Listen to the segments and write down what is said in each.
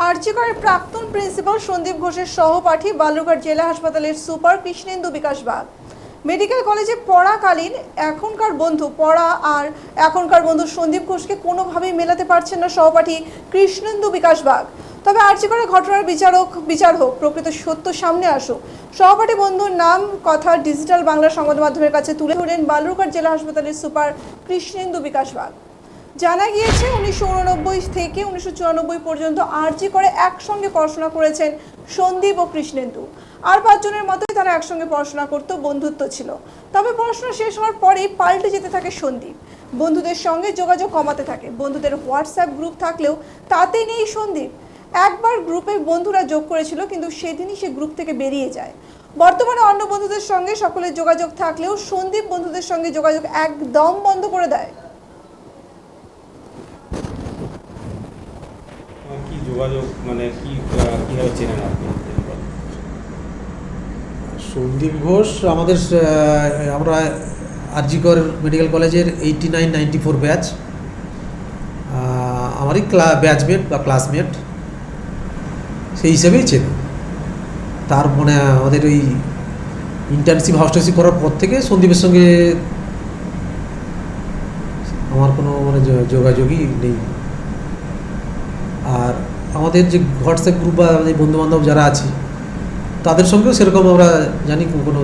আরজিকরের প্রাক্তন প্রিন্সিপাল সন্দীপ ঘোষের সহপাঠী বালুরঘাট জেলা হাসপাতালের সুপার কৃষ্ণেন্দু বিকাশ বাগ। মেডিকেল কলেজে পড়াকালীন এখনকার বন্ধু পড়া আর এখনকার বন্ধু সন্দীপ ঘোষকে কোনোভাবেই মেলাতে পারছেন না সহপাঠী কৃষ্ণেন্দু বিকাশ বাগ। তবে আর্চিকরের ঘটনার বিচারক বিচার হোক প্রকৃত সত্য সামনে আসুক। সহপাঠী বন্ধুর নাম, কথা ডিজিটাল বাংলা সংবাদ মাধ্যমের কাছে তুলে ধরেন বালুরঘাট জেলা হাসপাতালের সুপার কৃষ্ণেন্দু বিকাশ বাগ। জানা গিয়েছে উনিশশো উননব্বই থেকে উনিশশো চুরানব্বই পর্যন্ত আরজি করে একসঙ্গে পড়াশোনা করেছেন সন্দীপ ও কৃষ্ণেন্দু। আর পাঁচজনের মতোই তারা একসঙ্গে পড়াশোনা করত বন্ধুত্ব ছিল। তবে পড়াশোনা শেষ হওয়ার পরেই পাল্টে যেতে থাকে সন্দীপ। বন্ধুদের সঙ্গে যোগাযোগ কমাতে থাকে। বন্ধুদের হোয়াটসঅ্যাপ গ্রুপ থাকলেও তাতে নেই সন্দীপ। একবার গ্রুপে বন্ধুরা যোগ করেছিল, কিন্তু সেদিনই সে গ্রুপ থেকে বেরিয়ে যায়। বর্তমানে অন্য বন্ধুদের সঙ্গে সকলের যোগাযোগ থাকলেও সন্দীপ বন্ধুদের সঙ্গে যোগাযোগ একদম বন্ধ করে দেয় আমার কি যোগাযোগ মানে কি কীভাবে চেনেন আপনি? সন্দীপ ঘোষ, আমাদের আমরা আরজিকর মেডিকেল কলেজের eighty nine ninety four batch আমারই ক্লা ব্যাচমেট বা ক্লাসমেট সেই হিসেবেই চেন। তার মানে আমাদের ওই ইন্টার্নশিপ হাউসটাসিপ করার পর থেকে সন্দীপের সঙ্গে আমার কোনো মানে যোগাযোগই নেই। আর আমাদের যে হোয়াটসঅ্যাপ গ্রুপ বা আমাদের বন্ধুবান্ধব যারা আছি তাদের সঙ্গেও সেরকম আমরা জানি কোনো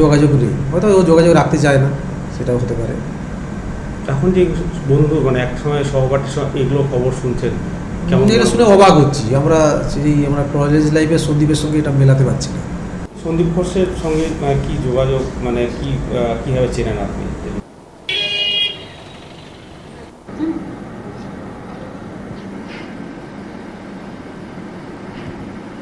যোগাযোগ নেই। হয়তো ও যোগাযোগ রাখতে চায় না সেটাও হতে পারে। এখন যে বন্ধু মানে এক সময় সহপাঠীর সঙ্গে এগুলো খবর শুনছেন কেমন এটা শুনে অবাক হচ্ছি। আমরা সেই আমরা কলেজ লাইফে সন্দীপের সঙ্গে এটা মেলাতে পারছি না। সন্দীপ ঘোষের সঙ্গে কি যোগাযোগ মানে কি কীভাবে চেনেন আপনি?